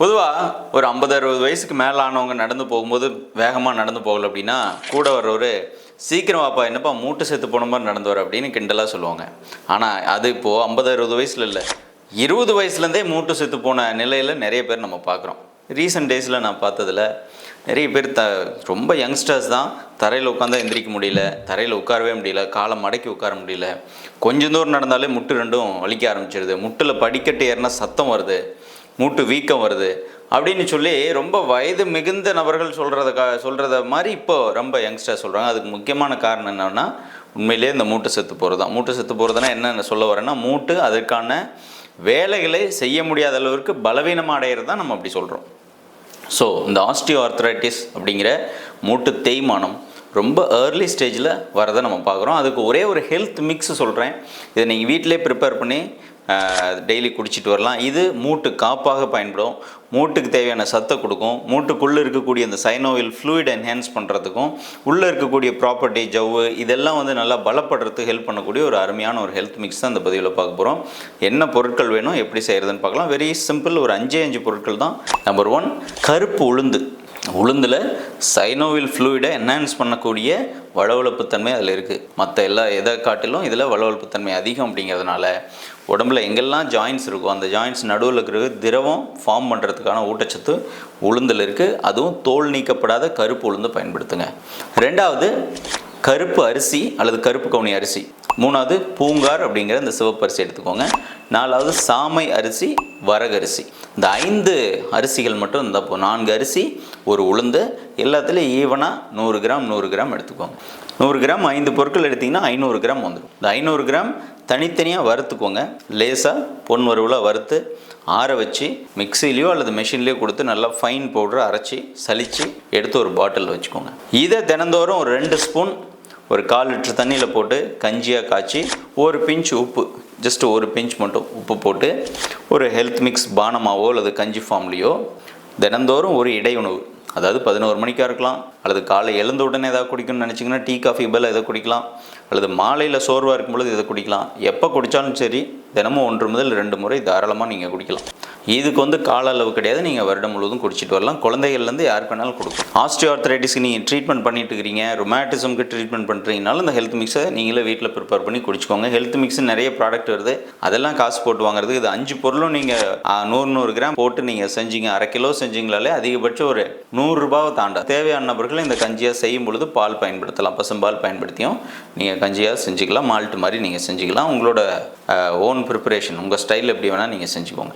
பொதுவாக ஒரு ஐம்பது அறுபது வயசுக்கு மேலே ஆனவங்க நடந்து போகும்போது வேகமாக நடந்து போகல அப்படின்னா கூட வர்றவர் சீக்கிரம் வாப்பா என்னப்பா மூட்டை செத்து போன மாதிரி நடந்து வர அப்படின்னு கிண்டலாக சொல்லுவாங்க. ஆனால் அது இப்போது ஐம்பது அறுபது வயசில் இல்லை. இருபது வயசுலேருந்தே மூட்டு செத்து போன நிலையில் நிறைய பேர் நம்ம பார்க்குறோம் ரீசெண்ட் டேஸில் நான் பார்த்ததுல நிறைய பேர் த ரொம்ப யங்ஸ்டர்ஸ் தான் தரையில் உட்காந்தா எந்திரிக்க முடியல தரையில் உட்காரவே முடியல காலை மடக்கி உட்கார முடியல. கொஞ்சம் தூரம் நடந்தாலே முட்டு ரெண்டும் வலிக்க ஆரம்பிச்சிருது. முட்டில் படிக்கட்டு ஏறினா சத்தம் வருது. மூட்டு வீக்கம் வருது அப்படின்னு சொல்லி ரொம்ப வயது மிகுந்த நபர்கள் சொல்கிறத கா சொல்கிறத மாதிரி இப்போ ரொம்ப யங்ஸ்டர் சொல்கிறாங்க அதுக்கு முக்கியமான காரணம் என்னென்னா உண்மையிலேயே இந்த மூட்டு செத்து போகிறது தான். மூட்டு செத்து போகிறதுனா என்னென்ன சொல்ல வரேன்னா மூட்டு அதற்கான வேலைகளை செய்ய முடியாத அளவிற்கு பலவீனமாக அடையிறது தான் நம்ம அப்படி சொல்கிறோம் ஸோ இந்த ஆஸ்டியோ ஆர்த்ரைட்டிஸ் அப்படிங்கிற மூட்டு தேய்மானம் ரொம்ப ஏர்லி ஸ்டேஜில் வரதை நம்ம பார்க்குறோம். அதுக்கு ஒரே ஒரு ஹெல்த் மிக்ஸ் சொல்கிறேன் இதை நீங்கள் வீட்டிலே ப்ரிப்பேர் பண்ணி டெய்லி குடிச்சிட்டு வரலாம். இது மூட்டு காப்பாக பயன்படும். மூட்டுக்கு தேவையான சத்தை கொடுக்கும். மூட்டுக்குள்ளே இருக்கக்கூடிய அந்த சைனோவில் ஃப்ளூயிட் என்ஹான்ஸ் பண்ணுறதுக்கும் உள்ளே இருக்கக்கூடிய ப்ராப்பர்ட்டி ஜவ்வு இதெல்லாம் வந்து நல்லா பலப்படுறதுக்கு ஹெல்ப் பண்ணக்கூடிய ஒரு அருமையான ஒரு ஹெல்த் மிக்ஸ் தான் இந்த பதிவில் பார்க்க போகிறோம் என்ன பொருட்கள் வேணும் எப்படி செய்கிறதுன்னு பார்க்கலாம். வெரி சிம்பிள் ஒரு அஞ்சே அஞ்சு பொருட்கள் தான். நம்பர் ஒன் கருப்பு உளுந்து. உளுந்தில் சைனோவில் ஃப்ளூயிடை என்ஹான்ஸ் பண்ணக்கூடிய வளவளப்புத்தன்மை அதில் இருக்குது மற்ற எல்லா எதை காட்டிலும் இதில் வளவளப்புத்தன்மை அதிகம் அப்படிங்கிறதுனால உடம்புல எங்கெல்லாம் ஜாயின்ஸ் இருக்கோ அந்த ஜாயின்ஸ் நடுவில் இருக்கிற திரவம் ஃபார்ம் பண்ணுறதுக்கான ஊட்டச்சத்து உளுந்தில் இருக்குது அதுவும் தோல் நீக்கப்படாத கருப்பு உளுந்து பயன்படுத்துங்க. ரெண்டாவது கருப்பு அரிசி அல்லது கருப்பு கவுனி அரிசி. மூணாவது பூங்கார் அப்படிங்கிற இந்த சிவப்பரிசி எடுத்துக்கோங்க. நாலாவது சாமை அரிசி வரகரிசி இந்த ஐந்து அரிசிகள் மட்டும் இருந்தால் இப்போ நான்கு அரிசி ஒரு உளுந்து. எல்லாத்துலேயும் ஈவனாக நூறு கிராம் நூறு கிராம் எடுத்துக்கோங்க. நூறு கிராம் ஐந்து பொருட்கள் எடுத்திங்கன்னா ஐநூறு கிராம் வந்துடும். இந்த ஐநூறு கிராம் தனித்தனியாக வறுத்துக்கோங்க. லேசாக பொன் வறுவில் வறுத்து ஆற வச்சு மிக்சிலேயோ அல்லது மிஷின்லேயோ கொடுத்து நல்லா ஃபைன் பவுடரை அரைச்சி சலித்து எடுத்து ஒரு பாட்டில் வச்சுக்கோங்க. இதை தினந்தோறும் ஒரு ரெண்டு ஸ்பூன் ஒரு கால் லிட்டர் தண்ணியில் போட்டு கஞ்சியாக காய்ச்சி ஒரு பிஞ்ச் உப்பு ஜஸ்ட் ஒரு பிஞ்ச் மட்டும் உப்பு போட்டு ஒரு ஹெல்த் மிக்ஸ் பானமாவோ அல்லது கஞ்சி ஃபார்ம்லேயோ தினந்தோறும் ஒரு இடை உணவு. அதாவது பதினோரு மணிக்காக இருக்கலாம் அல்லது காலை எழுந்த உடனே ஏதாவது குடிக்கணும்னு நினச்சிங்கன்னா டீ காஃபி பதில் எதை குடிக்கலாம் அல்லது மாலையில் சோர்வாக இருக்கும் பொழுது இதை குடிக்கலாம். எப்போ குடித்தாலும் சரி தினமும் ஒன்று முதல் ரெண்டு முறை தாராளமாக நீங்கள் குடிக்கலாம். இதுக்கு வந்து கால அளவு கிடையாது. நீங்கள் வருடம் முழுவதும் குடிச்சிட்டு வரலாம். குழந்தைகள்லேருந்து யாருக்கு வேணாலும் கொடுக்கும் ஆஸ்டியோ ஆர்த்தரைட்டிஸ்க்கு நீங்கள் ட்ரீட்மெண்ட் பண்ணிட்டு இருக்கிறீங்க. ரொமாட்டிசம்க்கு ட்ரீட்மெண்ட் பண்ணுறீங்கனாலும் இந்த ஹெல்த் மிக்ஸை நீங்களே வீட்டில் ப்ரிப்பேர் பண்ணி குடிச்சுக்கோங்க. ஹெல்த் மிக்ஸ் நிறைய ப்ராடக்ட் வருது. அதெல்லாம் காசு போட்டு வாங்குறதுக்கு இது அஞ்சு பொருளும் நீங்கள் நூறு நூறு கிராம் போட்டு நீங்கள் செஞ்சீங்க. அரை கிலோ செஞ்சீங்களாலே அதிகபட்சம் ஒரு நூறுரூபாவை தாண்டா. தேவையான நபர்கள் இந்த கஞ்சியாக செய்யும் பொழுது பால் பயன்படுத்தலாம். பசும்பால் பயன்படுத்தியும் நீங்கள் கஞ்சியாக செஞ்சுக்கலாம். மால்ட் மாதிரி நீங்கள் செஞ்சுக்கலாம். உங்களோட ஓன் ப்ரிப்பரேஷன் உங்கள் ஸ்டைல் எப்படி வேணால் நீங்கள் செஞ்சுக்கோங்க.